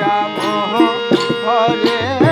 Ram হরে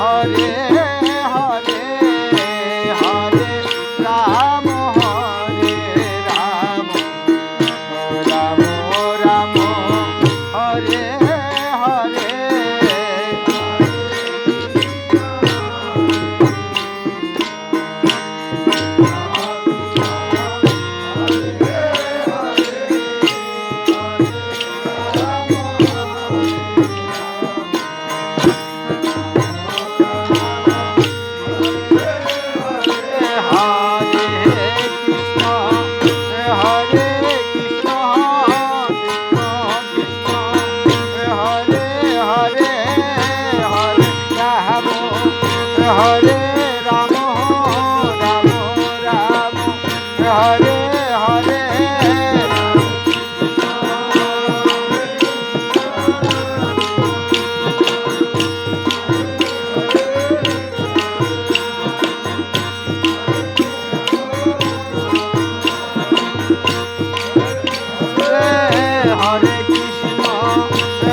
હરે હરે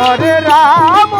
হরে Ram